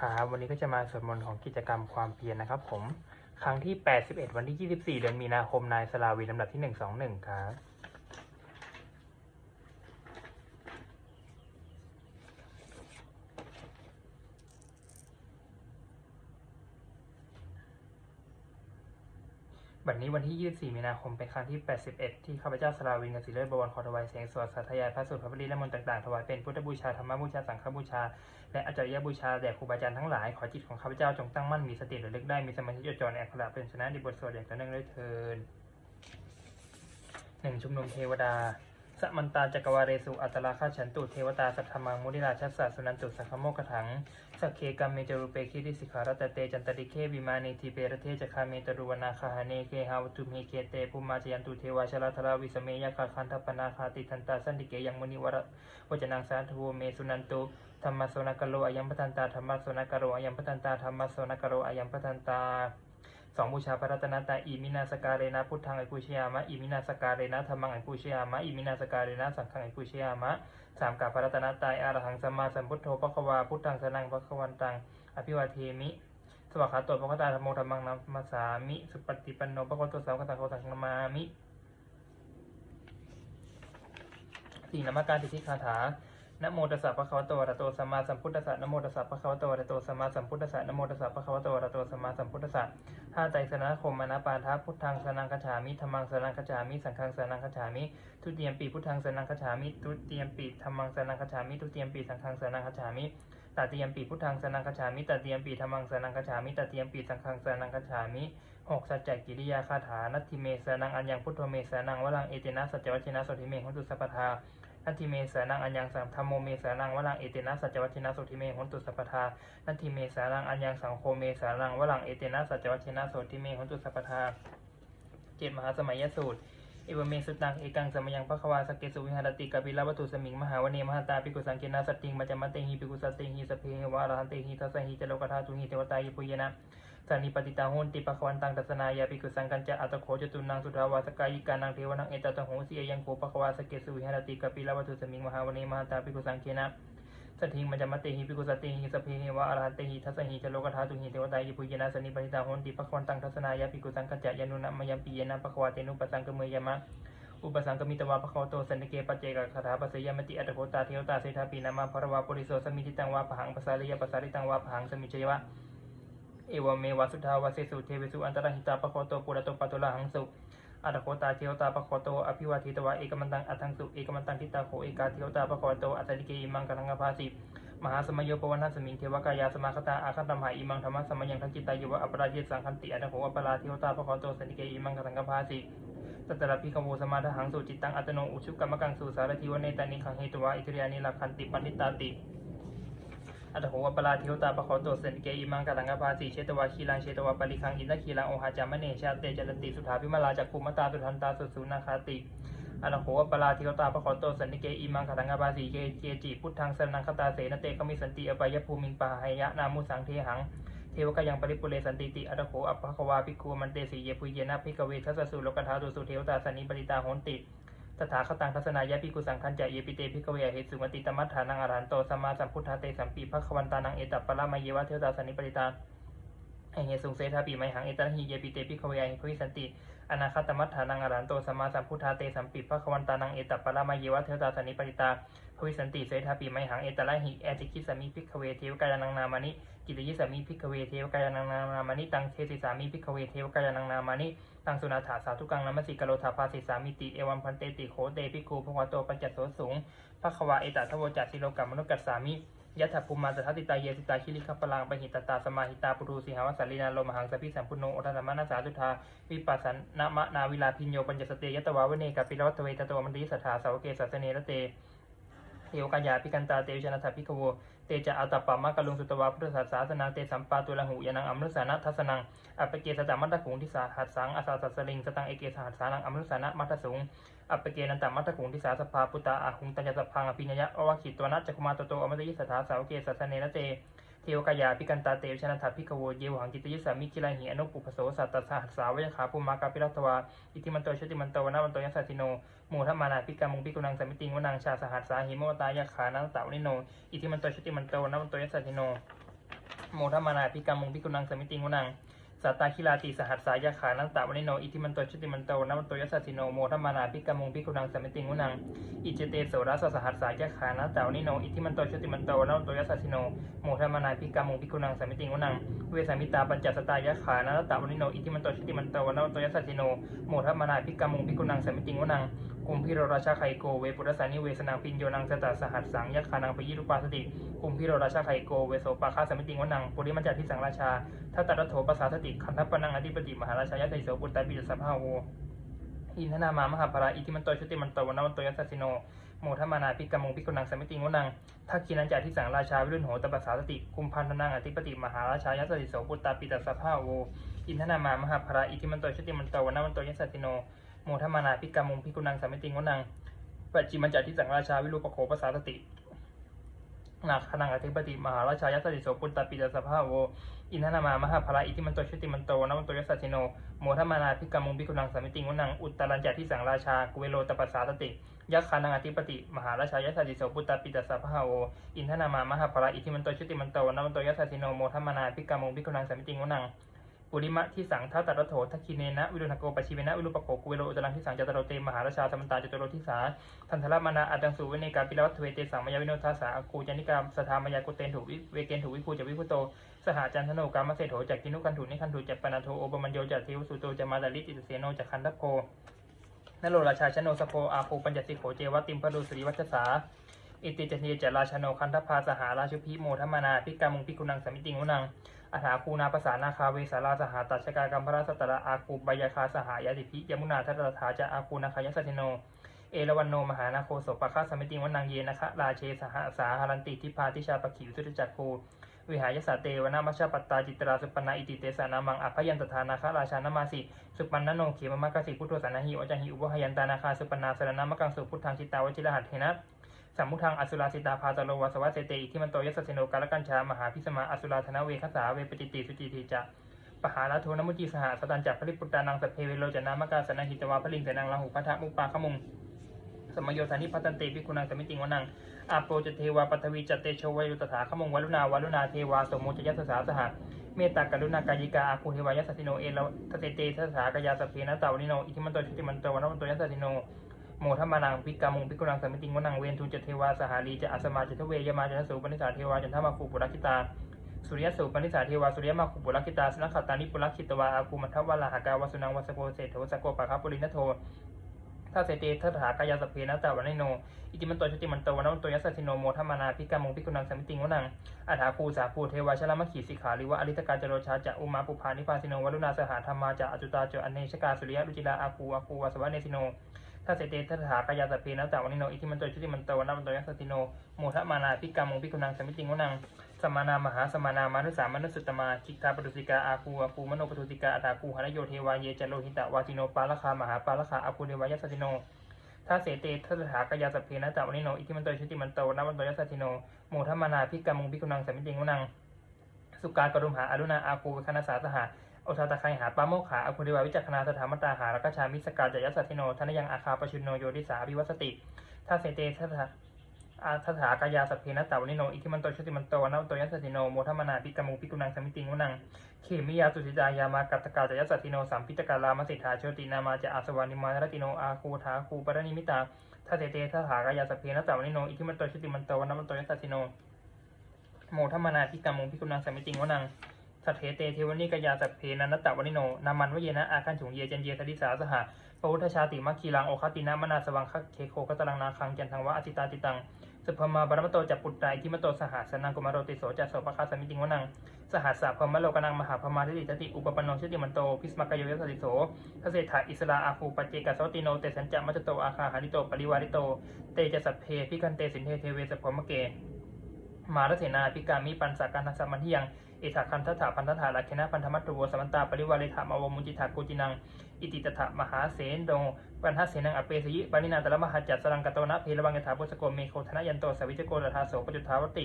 ครับวันนี้ก็จะมาสวดมนต์ของกิจกรรมความเพียรนะครับผม ครั้งที่ 81 วันที่ 24 เดือนมีนาคมนายสลาวีลำดับที่ 121 ครับ วันนี้วันที่ 24 มีนาคม เป็นครั้งที่ 81 ที่ข้าพเจ้าสลาวินกสิเลศบวรขอถวายเสียงสวดสาธยายพระสูตรพระบริและมนต์ต่างๆ ถวายเป็นพุทธบูชาธรรมบูชาสังฆบูชา และอาจารยบูชาแด่ครูบาอาจารย์ทั้งหลาย ขอจิตของข้าพเจ้าจงตั้งมั่นมีสติระลึกได้มีสมาธิจดจ่อในอักขระเป็นชนะในบทสวดอย่างต่อเนื่องด้วยเทินหนึ่งชุมนุมเทวดา สมันตาจักรวาเรสุอัตตราคาฉันตุเทวตาสัทธมังมุนิราชัสสะสุนันตุสังคโมกขังสักเคกัมเมจรูเปคิริสิขารัตเตจันตริเควิมานีทีเปรเทจคาเมตรุวนาคาหเนเคหาวตุเมเคเตปุมาจยันตุเทวาชลาธราวิสเมยคาคันทปนาคาติทันตาสันติเกยังมุนิวรวจนังสาธุเมสุนันตุธรรมโสนกโลอายัมปทันตาธรรมโสนกโรอายัมปทันตาธรรมโสนกโรอายัมปทันตา สองบูชาพระรัตนตรัยอิมินาสการเรนะพุทธังไอปุชยามะอิมินาสการเรนะธรรมังไอปุชยามะอิมินาสการเรนะสังฆังไอปุชยามะสามกับพระรัตนตรัยอรหังสัมมาสัมพุทโธปะคะวาพุทธังสนังปะควันตังอภิวาเทมิ สวัสดิ์โตปะคะตาธรรมโมธรรมังนัมมาสามิ สุปฏิปันโนปะคะวะโตสาวกสังโฆสังนามามิสี่นมัการติทิคาถา นะโมตัสสะภะคะวะโตอะระหะโตสัมมาสัมพุทธัสสะนะโมตัสสะภะคะวะโตอะระหะโตสัมมาสัมพุทธัสสะนะโมตัสสะภะคะวะโตอะระหะโตสัมมาสัมพุทธัสสะห้าไตรสรณคมอนาปาทะพุทธังสนังคจฉามิธรรมังสนังคจฉามิ สังฆังสนังคจฉามิ ทุติยมปีพุทธังสนังคจฉามิ ทุติยมปีธรรมังสนังคจฉามิ ทุติยมปีสังฆังสนังคจฉามิตัติยมปีพุทธังสนังคจฉามิตัติยมปีธรรมังสนังคจฉามิตัติยมปีสังฆังสนังคจฉามิหกสัจจกิริยาคาถานัตถิเมสนังอัญญังพุทโธเมสนังวลังเอเตนะสัจจวัชนะสธิเมหุตุสัพพทา นัตถิเมสานังอัญญังสังธรรมโมเมสานังวลังเอเตนะสัจวัชินะสุทิเมหุนตุสัพพทานัตถิเมสานังอัญญังสังโฆเมสานังวลังเอเตนะสัจวัชินะสุทิเมหุนตุสัพพทาเจ็ดมหาสมัยยสูตรเอวเมสุตังเอกังสมยังพระควาสเกสุวิหารติกาปิลวัตุสมิงมหาวเนมหาตาปิกุสังเกนาสติงมัจจมเตหิปิกุสัตเตหิสเพหวะอรหันเตหิทัสสหิจโลกธาตุหิเทวตายปุยนะ สันนิปติตาโหนติปะควันตังตัสนายาปิกุสังกัญจะอัตโขจตุนังสุทาวาสกายิกานังเทวนังเอตตะโหสียังโกปะควาสเกสุวิหารติกาปิลวัตุสมิงมหาวเนมหาตาปิกุสังเกนะสัทธิงมัจจมเตหิปิกุสตเตหิสเพหวะอรหันเตหิทัสหิจโลกธาตุหิเทวตายปุยนะสันนิปติตาโหนติปะควันตังตัสนายาปิกุสังกัญจะยานุนะมยัมปียนะปะควาเตนุปสังกเมยมะอุปสังกมิตวาภควโตสันนิเกปัจเจกคาถาปัสยามติอัตโกตาเทวตาเศรษฐาปีนามาภรวาปุริโสสมิทิตังวาผหังปสาริยปสาริตังวาผหังสมิจยวะ เอวเมวาสุทาวาเสสุเทวิสุอันตรหิตาภควโตปุระโตปัตุลาหังสุอัตโกตาเทวตาภควโตอภิวาทิตวะเอกมันตังอัตังสุเอกมันตังทิตาโขเอกาเทวตาภควโตอัตติเกอิมังกังกภาสิมหาสมโยปวันนัสมิงเทวกายาสมาคตาอาคันตมหาอิมังธรรมสมยังทันจิตายยวะอัปราเยสังคันติอัตโขอัปราเทวตาภควโตสันติเกอิมังกังกภาสิสัตตระพิขโมสมาทหังสุจิตตังอัตโนอุชุกรรมกังสุสารทิวเนตานิขังเหตุวะอิตริยานิลักขันติปันนิตาติ อัตโหวปปราทิวตาปะขอโตเสนเกอิมังกัลังกภาสีเชตวาคีลังเชตวาปริคังอินทคีลังโอหาจามเนชาเตจรติสุธาพิมาลาจักภูมตาสุทันตาสุสุนาคาติอัตโหวปปราทิวตาปะขอโตเสนเกอิมังกัลังกภาสีเกเจจิพุทธังสนังคตาเสนเตกมิสันติอปายภูมิงปาหายะนามุสังเทหัง เทวกยังปริปุเรสันติติอัตโขอัปปะควาภิกขุมันเตสีเยปุเยนะภิกเวทัสสุโลกธาตุสุเทวตาสันิปริตาโหนติ ตถาคตังทัศนายะภิกุสังคัญจะเยปิเตภิกเวเหตุสุมติตมัฏฐานังอรหันโตสัมมาสัมพุทธาเตสัมปีภควันตานังเอตัปปะละมะเยวะเทวตาสนิปริตาไอเหตุสุงเสทาปีไมหังเอตระหิเยปิเตภิกเวหิภวิสันติอนาคตมัฏฐานังอรหันโตสัมมาสัมพุทธาเตสัมปีภควันตานังเอตัปปะละมะเยวะเทวตาสนิปริตาภวิสันติเสทาปีไมหังเอตระหิแอติคิสมิภิกเวเทวกายนังนามานิ กิยสามิภิกเวเทวกายนังนามานิตังเทสิสามิภิกเวเทวกายนังนามานิตังสุนาถาสาธุกังนมัสสิกโลธาภาสิสามิติเอวัมพันเตติโขเตภิกขุภควโตปัญจโสสูงภควาเอตัทวจัตสิโลกัมมนุกัสสามิยัตถภูมาตทัตติตาเยสิตาคิริคัปลังปหิตตาสมาหิตาปุรุสิหาวสัลลินาโลมหังสพิสัมพุโนโอทัตมนาสาตุธาวิปัสสนมะนาวิลาพิญโยปัญจสเตยตวาวเนกปิรวัตเวตโตมันติสัทธาสาวเกสัสเนระเตเทวกัญญาพิกันตาเตวชนะทัพพิกโว เตจะอัตตปามะกะลุงสุตวาพุทธศาสนาเตสัมปาตุละหูยานังอัมรุสานะทัสนังอัปเปเกสตามัตตะขุงทิสาหัสสังอาสาสัสลิงสตังเอเกสหัสสานังอัมรุสานะมัตตสุงอัปเปเกนันตมัตตะขุงทิสาสภาปุตตาอาหุงตัญญสพังอภิญญะอวคิตตวนัจจคุมาตโตอมตยิสถาสาวเกสัสเนนะเต เทวกายาพิกันตาเตวชนะทัพพิกโวเยวหังกิตยิสามิคิลาหิอนุปุปโสสัตตสหัสสาวยขาภูมากาพิรัตวาอิติมันโตชติมันโตวนาวันโตยัสสติโนมูทัมานาพิกามุงพิกุนังสมิติงวนังชาสหัสสาหิโมตายาขานันตาวนิโนอิทิมันโตชติมันโตนัมันโตยัสติโนโมทมานาพิการมุงพิกุนังสมิติงวนัง สัตตาคิลาติสหัสสายาขานันตะวนิโน อิทิมันโตชุติมันโตนัมโตยัสสสิโนโมทมานาพิกรรมุงพิกุนังสมิติงวนัง อิเจเตโสรัสสหัสสายาขานันตะวนิโน อิทิมันโตชุติมันโตนัมโตยัสสสิโนโมทมานาพิกรรมุงพิกุนังสมิติงวนัง เวสามิตาปัญจสตายาขานันตะวนิโน อิทิมันโตชุติมันโตนัมโตยัสสสิโนโมทมานาพิกรรมุงพิกุนังสมิติงวนังกุมพิโรราชาไคโกเวปุรสานิเวสนังปิญโยนังสตาสหัสสังยักขานังปยิรุปาสติกุมพิโรราชาไคโกเวโสปาคาสมิติงวนังปุริมัจจาทิสังราชาทัตตรัโถปสาสติคันทัปปนังอธิปติมหาราชายะไตโสปุตตะปิจสภาโวอินทนามามหาภราอิทิมันโตชุติมันโตวันนวันโตยัสสสิโนโมทมานาพิกรรมงพิกุนังสมิติงวนังทักขีนันจาทิสังราชาวิรุณโหตปสาสติกุมพันธนังอธิปติมหาราชายะไตโสปุตตะปิจสภาโวอินทนามามหาภราอิทิมันโตชุติมันโตวันวันโตยัสสิโน มทมานาพิกรรมุงพิกุนังสามิติงวนังปัจจิมันจัติสังราชาวิรูปโขปสาสตินาคนังอธิปติมหาราชายสติโสปุตตปิจสภาโวอินทนามามหาภราอิทิมันโตชุติมันโตนมันโตยสสชิโนโมทมานาพิกรรมุงพิกุนังสามิติงวนังอุตตรัญจัติสังราชากุเวโลตปัสสาสติยักขานังอธิปติมหาราชายสติโสปุตตปิจสภาโวอินทนามามหาภราอิทิมันโตชุติมันโตนมันโตยสสชิโนโมทมานาพิกรรมุงพิกุนังสามิติงวนัง ปุริมะที่สังทัตตรโถทักคิเนนะ วิรุณโกปชิเวนะ วิรุปโกกุเวโรอุตรังที่สังจตโรเตมหาราชาสมันตาจตโรทิสาทันทละมานาอัตังสุเวเนกาปิลวัตเวเตสังมยาวิโนทัสสาอกูจานิกามสธามายากุเตนถูวิเวเกนถูวิภูจวิพุโต สหาจันทโนกามเศโถจากกินุคันถุนิคันถุจัปปนาโทโอปมัญโยจากเทวสุโตจามาดาลิติเสโนจากคันทัพโกนโรราชาชโนสโพอาภูปัญจสิโขเจวติมพดุสรีวัชสาอิติจเนจราชโนคันทพาสหาราชุพิโมทมานาพิกามุงพิกุนังสมิติงวนัง อาถาคูนาภาษานาคาเวสาราสหาตัชกากรรมพระสัตตระอาคูบายาคาสหายาติพิยมุนาทัตตถาจะอาคูนาคายสัติโน เอราวันโนมหานาโคโสปะคาสมิติงวนังเยนะคะราเชสหสาหารันติทิพาทิชาปขิวสุตจักคูวิหายสาเตวนามัชาปตตาจิตราสุปนาอิติเตสานามังอภยันตทานาคาราชานามาสิสุปันนโนเขมมะกสิพุทโธสานาหิวจังหิอุปหยันตานาคาสุปนาสรณามะกังสุพุทธังจิตาวจิรหัตเทนะ สัมมุทังอสุราสิตาพาตโลวาสวัสเสเตอิทิมันโตยัสสสิโนกาลกัญชามหาพิสมาอสุราธนเวคสาเวปจิติสุจิติจะปหาลาโทนมุจิสหสตันจักพริปุตตานังสัพเพเวโรจนามกาสนาหิตวาพลิงเสนังลาหุพัทธมุปาขมุงสมโยธานิพัตันเตปิกุนังสมิติงวนังอาโปจเทวาปัทวีจเตโชวายุตถาขมงวลุนาวลุนาเทวาสมโมจยัสสสาสหเมตตากรุณากายิกาอาคูเทวายัสสิโนเอลทเตเตทัสสากายาสเพนะตาวนิโนอิทิมันโตชุติมันโตวันวันโตยัสสิโน โมทมานังพิกามุงพิกุนังสมิติงวนังเวนทุจเทวาสหารีจะอัสมาจทเวยมาจันสุปนิสาเทวาจันทมาคูปุรคิตาสุริยสุปนิสาเทวาสุริยมาคูปุรคิตาสนักขตานิปุรคิตวาอาคูมัทวาลาหากาวสุนังวัสโกเศโทสโกปะคาปุรินโทถ้าเสตทัตถากายาสเพนะตาวันโน อิติมันโตชติมันโตวันวันโตยัสสิโนโมทมานาพิกามุงพิกุนังสมิติงวนังอัฐาคูสาภูเทวาชลมขีสิขาริวะอริตกาจโรชาจะอุมาปุพานิพาสิโนวรุณาสหธรรมาจะอจุตาจอเนชกาสุริยะรุจิลาอาคูอาคูวสวะเนสิโนาเสเตทัตถากายาสพเพนะตาวันโนอิทิมันโตชุติมันโตวันวันโตยัสสิโนโมทมานาพิกามุงพิกุนังสมิติงวนังสมานามหาสมานามานุสามานุสุตตมาจิกาปตุสิกาอาคูอาคูมโนปุติกาอัตาคูหานโยเทวาเยจโลหิตะวาติโนปาลคามหาปาลคาอาคูเทวายัสสิโนถ้าเสเตทัตถากายาสพเพนะตาวันโนอิทิมันโตชุติมันโตนัวันโตยัสสิโนโมทมานาพิกามุงพิกุนังสมิติงวนังสุกากรุมหาอรุณาอาคูคณสาสหา อชาตะไคหาปาโมกขาอคูเดวาวิจักขณาสถามตาหารักชามิสกาจยัสสติโนทนยังอาคาปชุนโนโยติสาวิวัสติถ้าเสเตทัตถาอาทัตถากายาสพเพนตาวนิโน อิทิมันโตชติมันโตวันโตยัสสติโน โมทมนาปิกามุปิกุนังสมิติงวนัง เขมิยาสุจิตายามากัตกาจยัสสติโนสัมพิตกาลามสิทธาโชตินามาจะอาสวานิมารติโน อาคูทาคูปรณิมิตาถ้าเสเตทัตถากายาสพเพนตาวนิโน อิทิมันโตชติมันโตวันโตยัสสติโน โมทมนาพิกามุงพิกุนังสมิติงวนัง สัทเทเตเทวนิกายาสัพเพนันตะวันิโนนามันวเยนะอาคันถุงเยเจนเยทดิสาสหะปวุทธชาติมัคคีลังโอคตินะมนาสวังคเคโคกตลังนาคังจันทังวะอติตาติตังสุภมาบรมโตจัปุตตที่มโตสหัสนังกุมารโรติโสจัสโสปะคาสมิติงวนังสหัสสะพมโลกนังมหาพมาทิติตติอุปปนโนชติมันโตพิสมกายโยยสติโสทเศรษฐาอิสลาอาภูปเจกัสติโนเตสัญจมัจโตอาคาหาริโตปริวาริโตเตจะสัพเพพิคันเตสินเทเทเวสพพมเกมารเถนาพิกามิปันสาการทัสมันทิยัง เอถาคันทัถาพันทัถาลักคนะพันธมัตตุโวสมันตาปริวาริธามาวมุจิถาโกจินัง อิติตถะมหาเสนโดปันทัศเสนังอเปสยิปานินาตละมหาจัตสรังกตวนะเพลวังยถาปุสโกเมโคธนยันโตสวิจโกรธาโสปจุทาวติ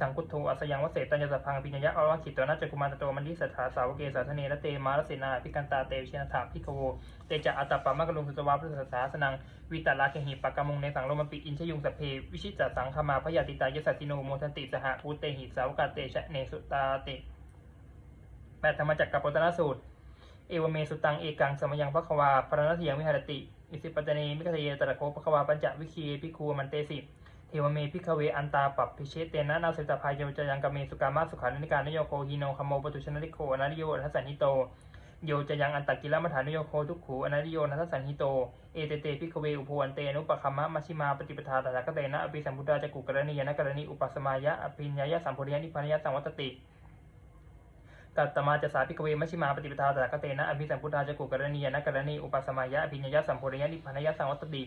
สังกุตโทอัสยังวเสตัญญสัพพังปิญญะอรวคิตตนาจกุมารโตมันดิสัทธาสาวเกสาสเนระเตมาลเสนาพิกันตาเตวิเชนถาพิกโวเตจะอัตตปามะกลุงสุตวาพุทธศาสนังวิตาลาเคหิปะกมุงในสังโลมปิอินชยุงสพเพวิชิตจสังคมาพยาติตายสัตติโนโมทันติสหภูเตหิสาวกาเตชะเนสุตาเตแปดธรรมจักรกับปตนสูตรเอวเมสุตังเอกังสมยังพระควาพระนเทียงวิหารติอิสิปตเนมิกเทยตระโคพระควาปัญจวิคีพิคูมันเตสิ วเมพิกเวอันตาปัปพิเชเตนะนาเสตพายโยจยังกเมสุกามาสุขานิการนโยโคฮิโนคโมปตุชนริโคอนาริโยทัสสันหิโตโยจะยังอันตกิลมัฐานโยโคทุกขูอนาริโยนัสสันหิโต เอเตเตพิกเวอุปวันเตนุปะคัมมะมัชิมาปฏิปทาตถาคเตนะอภิสัมพุทธาจักุกรณียนะกรณีอุปสมายะอภิญญายะสัมโพธิยะนิพพานยะสังวัตติกัตมาจะสาพิกเวมัชิมาปฏิปทาตถาคเตนะอภิสัมพุทธาจักุกรณียนะกรณีอุปสมายะอภิญญายะสัมโพธิยนิพพานยะสังวัตติ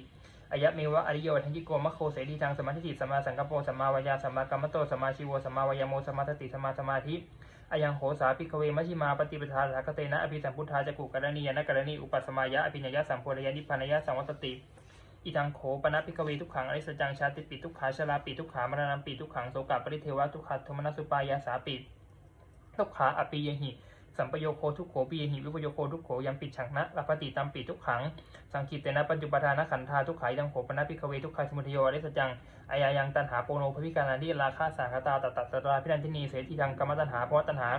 อายะเมวะอริโยทันยิโกมะโคเสดีทางสมาธิจิตสมมาสังกปโปสมมาวายาสมมากรรมโตสมมาชีวสมมาวายโมสมมาสติสมมาสมาธิอายังโหสาพิกเวมัชิมาปฏิปทาตถาคเตนะอภิสัมพุทธาจักกุกรณียนกรณีอุปสมายะอภิญญาสัมโพธิยะนิพานยะสังวัตติอีทังโขปนะพิกเวทุกขังอริสจังชาติปิทุกขาชราปิทุกขามรณะปิทุกขังโสกาปริเทวะทุกขโทมนัสสุปายาสาปิทุกขาอปิยหิ สัมปโยโคทุกโขปีหิวิปโยโคทุกโขยังปิดฉังนะลาปฏิตัมปิทุกขัง สังคิตเตนะปัจจุปทานขันธาทุกขายังโขปนะพิกเวทุกขายสมุทโยอริสจังอายายังตันหาโปโนภวิการนันทิราคาสาคตาตตัตตตราพิรันทินีเสติทังกรรมตันหาภวตันหา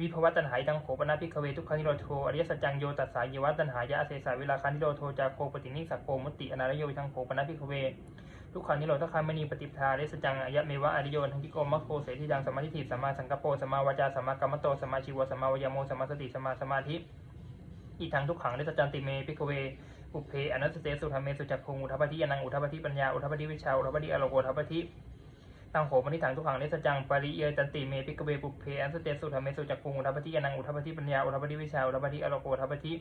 วิภวตันหายดังโขปนะพิกเวทุกขานิโรโทอริยสัจจังโยตัสสายวัตันหายะเสสาเวลาคานิโรโทจาโคปตินิสักโกมุติอนาลโยทังโขปนะพิกเว ทุกขานิโรธคามณีปฏิปทาเรสจังอายะเมวะอริโยทังกิโกมัคโคเสทิดังสมาทิฏฐิสัมมาสังกปโปสัมมาวาจาสัมมากรรมโตสัมมาชีวสัมมาวายโมสัมมาสติสัมมาสมาธิอีทางทุกขังเรสจันติเมพิกเวอุเพอนัสเตสุธรรมเมสุจักคุงอุทัปฏิยานังอุทัปฏิปัญญาอุทัปฏิวิชาอุทัปฏิอโลโกอุทปฏิตังโหมนิถังทุกขังเรสจังปริเยจันติเมพิกเวปุเพอนัสเตสุธรรมเมสุจักคุงอุทัปฏิยานังอุทัปฏิปัญญาอุทปฏิวิชาอุทปฏิอโลโกอุทปฏิ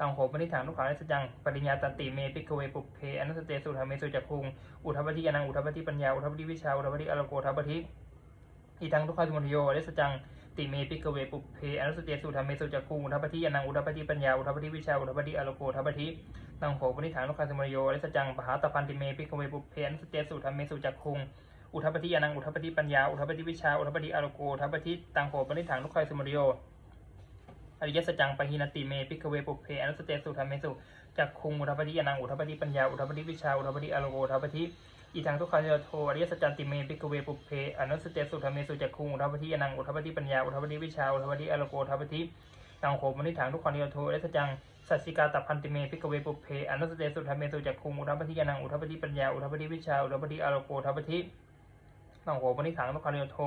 ตังโหมนิถังทุกขังเรสจังปริญญาตันติเมพิกเวปุเพอนัสเตสุธรรมเมสุจักคุงอุทัปฏิยานังอุทัปฏิปัญญาอุทัปฏิวิชาอุทัปฏิอโลโกอุทปฏิอีทังทุกขสมุทโยเรสจังติเมปิกเวปุเพอนุสเตสุธรรมเมสุจักคุงอุทัปฏิยานังอุทัปฏิปัญญาอุทัปฏิวิชาอุทัปฏิอโลโกอุทปฏิตังโหปนิถังทุกขสมุทโยเรสจังปหาตพันติเมปิกเวปุเพอนุสเตสุธรรมเมสุจักคุงอุทัปฏิยานังอุทัปฏิปัญญาอุทัปฏิวิชาอุทัปฏิอโลโกอุทปฏิตังโหปนิถังทุกขสมุทโย อริยสัจจังปหินติเมปิกเวปุเพอนุสเตสุธรรมเมสุจักคุงอุทัปฏิยานังอุทัปฏิปัญญาอุทัปฏิวิชาอุทัปฏิอโลโกอุทัปฏิอีทางทุกขาเจโทอริยสัจจันติเมปิกเวปุเพอนุสเตสุธรรมเมสุจักคุงอุทัปฏิยานังอุทัปฏิปัญญาอุทัปฏิวิชาอุทัปฏิอโลโกอุทัปฏิตังโขมนิถังทุกขาเจโทอริยสัจจังสัสสิกาตพันติเมปิกเวปุเพอนุสเตสุธรรมเมสุจักคุงอุทปฏิยานังอุทปฏิปัญญาอุทปฏิวิชาอุทปฏิอโลโกอุทปฏิตังโขมนิถังทุกขาเจโท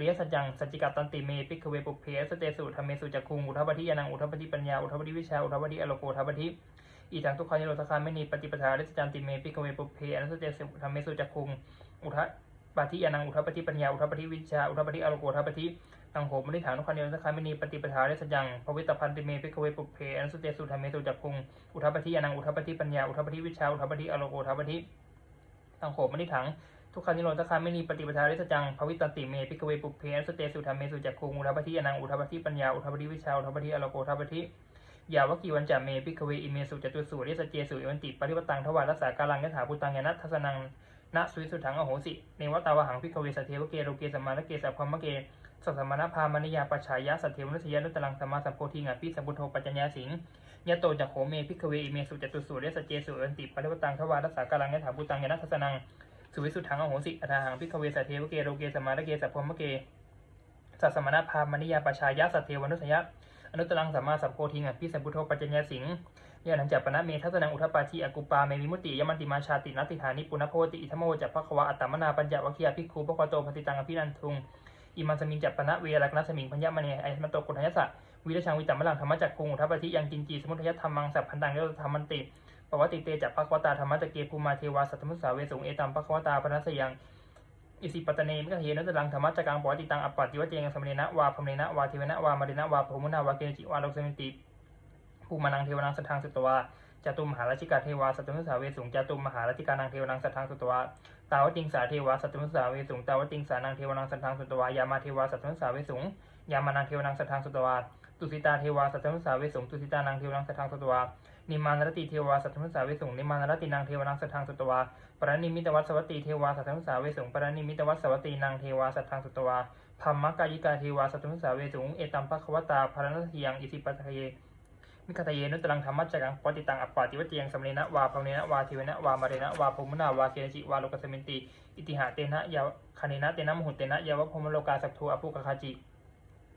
ริยสัจจังสัจจิกาตันติเมปิกเวปุเพสเตสุธรรมเมสุจักคุงอุทปฏิยานังอุทปฏิปัญญาอุทปฏิวิชาอุทปฏิอโลโกอุทปฏิอีจังทุกขานิโรธคาไม่นีปฏิปทาริสจันติเมปิกเวปุเพอนุสเตสุธรรมเมสุจักคุงอุทะปาทิยานังอุทปฏิปัญญาอุทปฏิวิชาอุทปฏิอโลโกอุทปฏิตังโหมนิฐานทุกขานิโรธคาไม่นีปฏิปทาริสจังภวิตพันติเมปิกเวปุเพอนุสเตสุธรรมเมสุจักคุงอุทปฏิยานังอุทปฏิปัญญาอุทปฏิวิชาอุทปฏิอโลโกอุทปฏิตังโหมนิถัง ทุกขานิโรธคาไม่นีปฏิปทาริสจังภวิตติเมปิกเวปุเพนสเตสุธรรมเมสุจักคุงอุทัปฏิยานังอุทัปฏิปัญญาอุทัปฏิวิชาอุทัปฏิอโลโกอุทปฏิยาวกีวันจามเมพิกเวอิเมสุจตุสูริสเจสุเอวันติปริวตังทวารรัสสาการังยถาภูตังยนัทสนังณสุวิสุทังอโหสิเนวตาวหังพิกเวสเทวเกโรเกสมาลเกสัพพมเกสัสมณพามณิยาปชายะสัทเทวนุสยานุตลังสมาสัมโพธิงาปิสัมพุทโธปัจจญาสิงยะโตจักโขเมพิกเวอิเมสุจตุสูริสเจสุเอวันติปริวตังทวารรัสสาการังยถาภูตังยนัทสนัง สุวิสุทธังอโหสิอทาหังพิกเวสเทวเกโรเกสมาลเกสัพพมเกสัสมณพามณิยาปชายะสัทเทวนุสยาอนุตรังสัมมาสัมโพธิงอะพิสัมพุทโธปัจจญาสิงยานันจัปปนะเมทัสนังอุทปาชีอกุปาเมวิมุติยมันติมาชาตินัตติฐานิปุณโพติอิทโมจัพควาอัตตมนาปัญญวัคคียพิกคูปะควโตปฏิตังอภินันทุงอิมันสมิงจัปปนะเวลักนัสมิงพัญญมณีไอมันโตกุณยสะวิรชังวิตัมมลังธรรมจักคุงอุทปาทิยังกินจีสมุทยธรรมังสัพพันตังเยธรรมันติ ปวัติเตจัปพะควตาธรรมจักเกภูมาเทวาสัตตมุสาเวสงเอตัมพะควตาปนัสยังอิสิปตเนมิกเหนัสลังธรรมจักังปวัติตังอปปติวเจงสมเนนะวาพมเนนะวาเทวนะวามารินะวาโพมุนาวาเกณจิวาโลกสมิติภูมานังเทวนังสัทธังสุตวาจตุมหาราชิกาเทวาสัตตมุสาเวสุงจตุมมหาราชิกานังเทวนังสัทธังสุตวาตาวติงสาเทวาสัตตมุสาเวสุงตาวติงสานังเทวนังสัทธังสุตวายามาเทวาสัตตมุสาเวสุงยามานังเทวนังสัทธังสุตวาตุสิตาเทวาสัตมุสาเวสงตุสิตานังเทวนังสัทธังสตวา นิมานรติเทวาสัตตมุสาเวสุงนิมานรตินางเทวนังสัทธังสุตวาปรนิมิตวัสสวัตตีเทวาสัตตมุสาเวสุงปรนิมิตวัสสวัตตีนางเทวาสัทธังสุตวาธรรมกายิกาเทวาสัตตมุสาเวสุงเอตัมภควตาภารณทยังอิสิปัตเยมิคาตเยนุตรังธรรมจักรังปฏิตังอัปปาติวเจียงสัมเนนะวาภวเนนะวาทิวนะวามาเรนะวาภูมินาวาเกณจิวาโลกสมินติอิติหะเตนะยาวคเนนะเตนะมหุเตนะยาวพรหมโลกาสัพทูอปุกคาจิ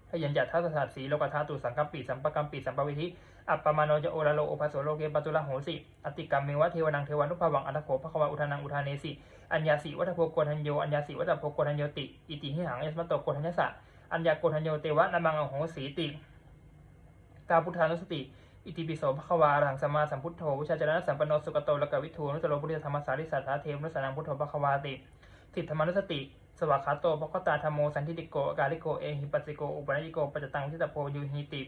พยัญญัตทัสสะสีโลกธาตุสังกัมปีสัมปกัมปีสัมปวิธิ อัปปมาโนจะโอระโลโอภาโสโลเกปตุละโหสิอติกรรมเมวะเทวนังเทวานุภาวังอัตโขภควาอุทานังอุทาเนสิอัญญาสิวัตโพโกทัญโยอัญญาสิวัตโพโกทัญโยติอิติหิหังยสมตโตโกทัญญสะอัญญาโกทัญโยเตวะนามังอโหสีติกาพุทธานุสติอิติปิโสภควาอรหังสัมมาสัมพุทโธวิชาจารณะสัมปันโนสุกโตละกวิทูนุตโรบุริธรรมสาริสัทธาเทวนุสนังพุทโธภควาติสิทธรรมนุสติสวากขาโตภควตาธรรมโมสันทิติโกอากาลิโกเอหิปัสสิโกอุปนัญิโกปัจจตังทิตโพยูหิติ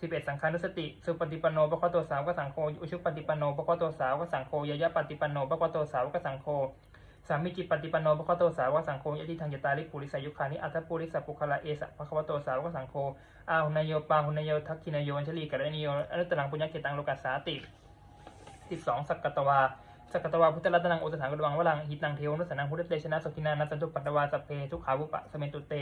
สิบเอ็ดสังฆานุสติสุปฏิปันโนภควโตสาวกสังโฆอุชุปฏิปันโนภควโตสาวกสังโฆยยะปฏิปันโนภควโตสาวกสังโฆสามิจิปฏิปันโนภควโตสาวกสังโฆยะทิทังยตาลิปุริสายุคานิอัตถปุริสปุคละเอสะภควโตสาวกสังโฆอาหุนายโยปาหุนายโยทักขินายโยอัญชลีกัลยาณิโยอนุตตรังปุญญเกตังโลกัสสาติสิบสองสักกตวาสักกตวาพุทธรัตนังโอุตถังกดวังวลังหิตังเทวนุสนังพุทธเตชนะสุขินานัสสันตุปัตตวาสัพเพทุขาวุปะสเมตุเต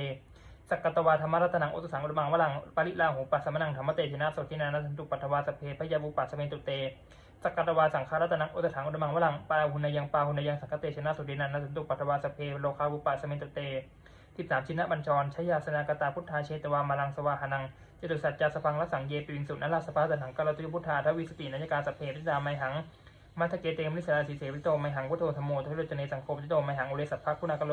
สักกตวาธรรมรัตนังอุตสังกดวังวลังปริลาหูปัสสมนังธรรมเตชนะสุขินานัสันตุปัตตวาสัพเพพยาวุปะสเมนตุเตสักกตวาสังฆารัตนังอุตถังกดวังวลังปาหุนายังปาหุนายังสักเตชนะสุขินานัสันตุปัตตวาสัพเพโลคาวุปะสเมนตุเตสิบสามชินะบัญชรชยาสนากตาพุทธาเชตวามาลังสวาหนังจตุสัจจาสพังละสังเยปิวิงสุนัลลาสภาตันหังกาลตุยพุทธาทวิสตินัยการสเพริดาไมหัง มัทเกเตมริสราสีเสวิโตไมหังวุโตธรมโมทวิโรจเนสังโฆวิโตไมหังอุเลสัพพะคุณากโล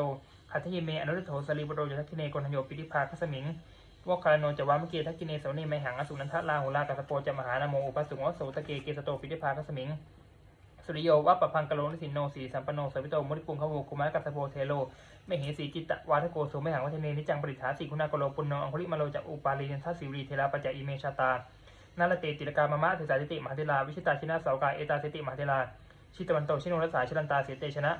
ขัตถิเมอนุรุโธสลีบุโรยทักขิเนกนโยปิธิภาคสมิงวกคารโนจวามเกทักขิเนสวเนไมหังอสุนันทลาหุลากัสโปจมหานโมอุปสุงวโสตะเกเกสโตปิธิภาคสมิงสุริโยวัปปะพังกะโลนิสินโนสีสัมปันโนสวิโตมุนิปุงขโวกุมารกัสโพเทโลไม่เหสีจิตตะวาทโกโสไมหังวัฒเนนิจังปริฐาสีคุณากโลปุณโนอังคุลิมาโลจากอุปาลีนันทสิวรีเทระปัจจอิเมชาตา นาลเตติลกามามะเทสาติติมหาเทลาวิชิตาชินาสาวกาเอตาเสติมหาเทลาชิตวันโตชิโนรัสสาชิรันตาเสเตชนะ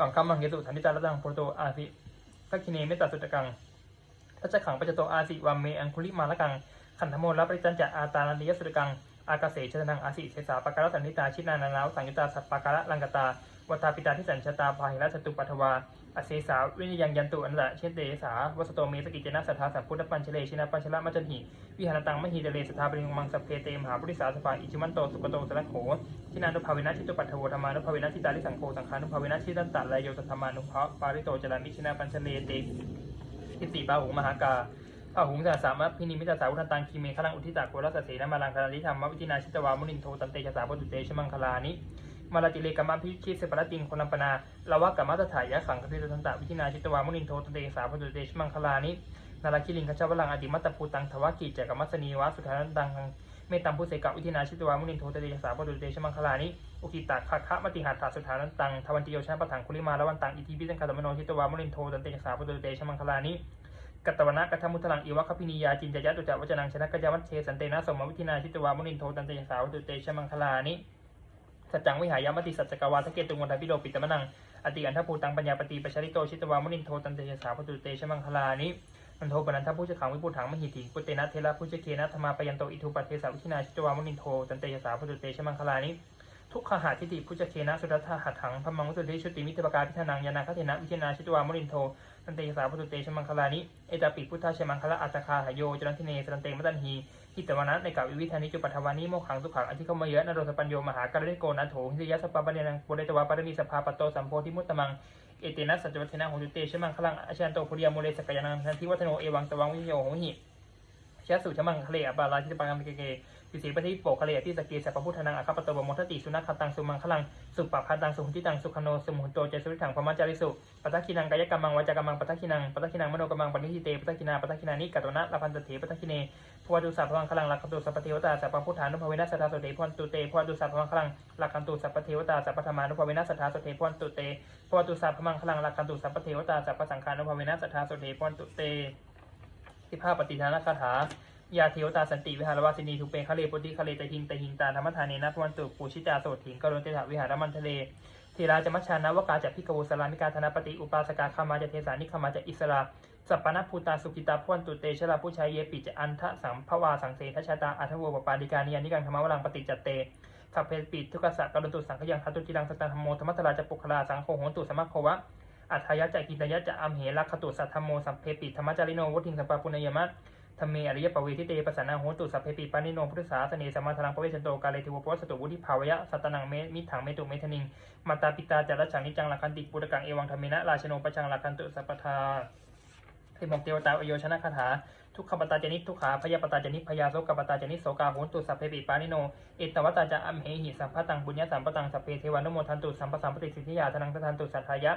อังคัมมังเกตุสันติตาลตังโปรโตอาสิทักขิเนเมตตาสุตกังทัจขังปัจจโตอาสิวัมเมอังคุลิมาละกังขันธโมรับปริจันจะอาตานันติยสุตกังอากาเสชนังอาสิเสสาปการะสันนิตาชินานานาสังยุตาสัปปาการะลังกตา วัตาปิตาที่สัญชตาพาหิรัสตุปัทวาอเสสาวิญญังยันตุอันตะเชตเตสาวสโตเมสกิจนะสัทธาสัพพุทธปัญเชเลชินาปัญชละมัจจหิวิหารตังมหิเดเลสถาปริมังสัพเพเตมหาปุริสาสภาอิจิมันโตสุปโตสระโขชินานุภาเวนะชิตุปัทโวธรรมานุภาเวนะชิตาลิสังโฆสังขานุภาเวนะชิตันตะลายโยสัทธรรมานุภาปาริโตจารามิชินาปัญเชเลเตทิสี่ปาหุมหากาอาหุงสาสามะพินิมิตาสาวุทันตังคีเมฆลังอุทิตาโกรัสเสนะมาลังคาริธรรมวิจินาชิตวามุนินโทตันเตชะสาปตุเตชมังคลานิ มาลาติเลกามะพิชิตเสปรติงคนลัมปนาลาวะกัมมัตถายะขังคติตันตะวิจินาชิตวามุนินโทตเตสาปตุเตชมังคลานินาราคิลิงคชาวลังอติมัตตภูตังทวกิจักมัสนีวะสุทานันตังเมตัมพุเสกวิจินาชิตวามุนินโทตเตสาปตุเตชมังคลานิอุกิตาคะคะมติหัตถาสุทานันตังทวันติโยชนะปะถังคุลิมาละวันตังอิทิปิสังคตมโนชิตวามุนินโทตเตสาปตุเตชมังคลานิกัตตวนะกัทธมุตลังอีวะคพินิยาจินจยะตุจักวัจนังชนะกัจจวัชเชสันเตนะสมวิธินาชิตวามุนินโทตันเตยสาวตุเตชมังคลานิ สัจจังวิหายามติสัจจกวาทะเกตุงวันทพิโลปิตมะนังอติอันทภูตังปัญญาปฏิปชริโตชิตวามุนินโทตันเตยสาวตุเตชะมังคลานิมันโทปนันทผู้เจ้าขังวิปุถังมหิติปุเตนะเทระผู้เจเคนะธรรมาปยันโตอิทุปัเทสาวิธินาชิตวามุนินโทตันเตยสาวตุเตชะมังคลานิทุกขหาทิฏฐิผู้เจเคนะสุรัตหัตถังพมังวสุเทชุติมิตรปการพิธานังยานาคเทนะวิเชนาชิตวามุนินโทสันเตสาพุตุเตชมังคลานิเอตาปิพุทธาชมังคละอัตคาหโยจรันทิเนสันเตมตันหี หิตวานะในกับวิวิธานิจุปัทวานิโมขังสุขังอธิคมเยอะนโรสปัญโยมหาการณิโกนัโถหิริยสปปะเนนังปุเรตวาปารมีสภาปโตสัมโพธิมุตตมังเอเตนัสสัจวัฒนาโหจุเตชมังคลังอาชันโตภุริยามเลสกยานังทันทิวัฒโนเอวังตวังวิโยโหหิชัสุชมังคเลอบาลาทิตปังกัมเกเก ปิสีปฏิโปคเลที่สเกสปพุทธนังอาคาปโตบมทติสุนัขตังสุมังคลังสุปปพันตังสุหุติตังสุขโนสมุหโตเจสุริถังพมจาริสุปัตตคินังกายกรรมังวาจากรรมังปัตตคินังปัตตคินังมโนกรรมังปณิทิเตปัตตคินาปัตตคินานิกัตนะลาพันตเถปัตตคิเนพวตุสัพพังคลังลักขตุสัพพเทวตาสัพพพุทธานุภเวนัสสทาสุเตพวนตุเตพวตุสัพพังคลังลักขันตุสัพพเทวตาสัพพธรรมานุภเวนัสสทาสุเตพวนตุเตพวตุสัพพังคลังลักขันตุสัพพเทวตาสัพพสังฆานุภเวนัสสทาสุเตพวนตุเตสิบห้าปฏิทานคาถา ยาเทวตาสันติวิหารวาสินีทุเปคะเลปุติคะเลตหิงตหิงตาธรรมทานเนนะพวันตุปูชิตาโสถิงกโรเตถาวิหารมันทะเลเทราจมัชชานะวกาจากพิกโวสลานิกาธนปฏิอุปาสกาคามาจะเทสานิคามาจะอิสราสัปปนภูตาสุกิตาพวนตุเตชะลาผู้ชายเยปิจอันทะสัมภวาสังเสทชาตาอัทวปปาดิกานิยานิกังธรรมวรังปฏิจเตสัพเพปิทุกขะกรุตุสังขยังทัตุจิรังสตังธรรมโมธรรมตราจะปุคลาสังโฆโหตุสมะโควะอัฏฐายะจะกินตยะจะอัมเหลักขตุสัทธรรมโมสัพเพปิธรรมจาริโนวุทิงสัปปะปุณยมะ ธรรมเมอริยปเวทิเตปสันนาโหตุสัพเพปิปานิโนพุทธศาสเนสมาทลังปเวชนโตกาเลทิวปวัสตุวุฒิภาวยะสัตนังเมมิถังเมตุเมทนิงมาตาปิตาจารชังนิจังลักขันติปุตกังเอวังธรรมินะราชโนปชังลักขันตุสัพพทาเทพเทวตาอโยชนะคาถาทุกขปตาจนิทุกขาพยาปตาจนิพยาโสกปตาจนิโสกาโหนตุสัพเพปิปานิโนเอตวตตาจะอัมเหหิสัมภตังบุญญาสัมปตังสัพเพเทวานุโมทันตุสัมปสัมปติสิทธิยาธนังทันตุสัทธายะ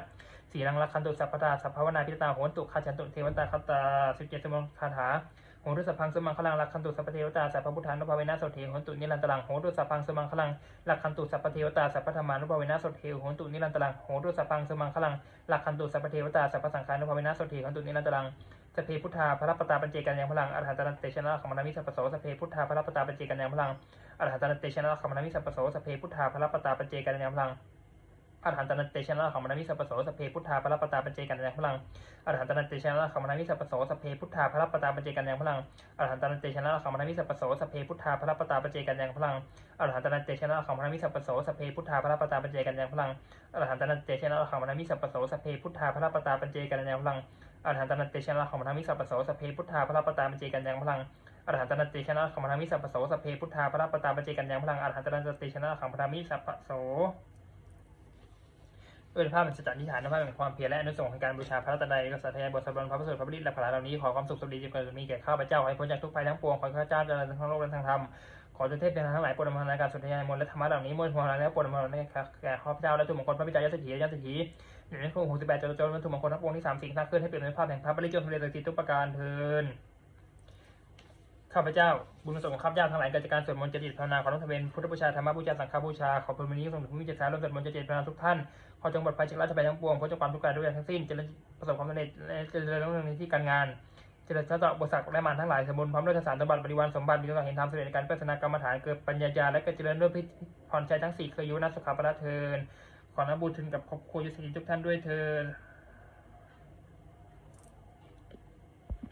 สีรังลักขันตุสัพพตาสัพพวนาพิตาโหนตุขจันตุเทวตาคตาสุเจตสมงคาถา โหตุสัพพังสมังคลังลักขันตุสัพพเทวตาสัพพพุทธานุภาเวนะโสเทหนตุนิรันตรังโหตุสัพพังสมังคลังลักขันตุสัพพเทวตาสัพพธรรมานุภาเวนะโสเทหนตุนิรันตรังโหตุสัพพังสมังคลังลักขันตุสัพพเทวตาสัพพสังฆานุภาเวนะโสเทหนตุนิรันตรังสพเพพุทธาพระปตาปัญเจกันยังพลังอรหันตันเตชนะขมนามิสัพปโสสพเพพุทธาพระปตาปัญเจกันยังพลังอรหันตันเตชนะขมนามิสัพปโสสเพพุทธาพระปตาปัญเจกันยังพลัง อรหันตนันเตชนะขมนามิสัพปโสสเพพุทธาพระปตาปัญเจกันยังพลังอรหันตนันเตชนะขมนามิสัพปโสสเพพุทธาพระปตาปัญเจกันยังพลังอรหันตนันเตชนะขมนามิสัพปโสสเพพุทธาพระปตาปัญเจกันยังพลังอรหันตนันเตชนะขมนามิสัพปโสสเพพุทธาพระปตาปัญเจกันยังพลังอรหันตนันเตชนะขมนามิสัพปโสสเพพุทธาพระปตาปัญเจกันยังพลังอรหันตนันเตชนะของมทามิสัพปโสสเพพุทธาพระปตาปเจกันยังพลังอรหันตนันเตชนะของมทามิสัพโสสเพพุทธาพระปตาปเจกันยังพลังอรหันตนันเตชนะของมทามิสัพโส ด้วยภาพเป็นสจนิษฐานภาพแห่งความเพียรและอนุสงส์แห่งการบูชาพระรัตนตรัยก็สัตยายบทสวดมนพระพุทธพระบริตรและพระเหล่านี้ขอความสุขสวัสดีจงเกิดมีแก่ข้าพเจ้าขอให้พ้นจากทุกภัยทั้งปวงขอให้ข้าพเจ้าเจริญทั้งโลกและทั้งธรรมขอจงเทพเป็นทั้งหลายโปรดอำนวยการสุทธยายมนและธรรมะเหล่านี้มนต์ของเรแล้วโปรดอำนวยแก่ข้าพเจ้าและทุกมงคลพระบิดาญาติถีญาติถีอยู่ในครูหกสิบแปดจนจนวัตถุมงคลทั้งปวงที่สามสิ่งสร้างขึ้นให้เปลี่ยนเป็นภาพแห่งพระบริจงสำเร็จติทุกประการเทิน ข้าพเจ้า บุญกุศลของข้าพเจ้าทั้งหลายเกิดจากการสวดมนต์เจริญภาวนาขอรับทเวนพุทธบูชาธรรมบูชาสังฆบูชาขอพรวันนี้ส่งถึงผู้มีจิตสารวมสวดมนต์เจริญภาวนาทุกท่านขอจงปลอดภัยจากราชภัยทั้งปวงขอจงความทุกข์กายด้วยทั้งสิ้นเจริญประสบความสำเร็จและเจริญรุ่งเรืองในที่การงานเจริญชะตาบริษัทและมารทั้งหลายสมบูรณ์พร้อมด้วยสารสมบัติบริวารสมบัติมีตัวเห็นธรรมสำเร็จในการเปิดสนากรรมฐานเกิดปัญญาญาและเก็เจริญด้วยพิพรใจทั้งสี่เคยยุนัสสุขาปรเทินขอนับบุญถึงกับครอบครัวยุทธศรีทุกท่านด้วยเทิน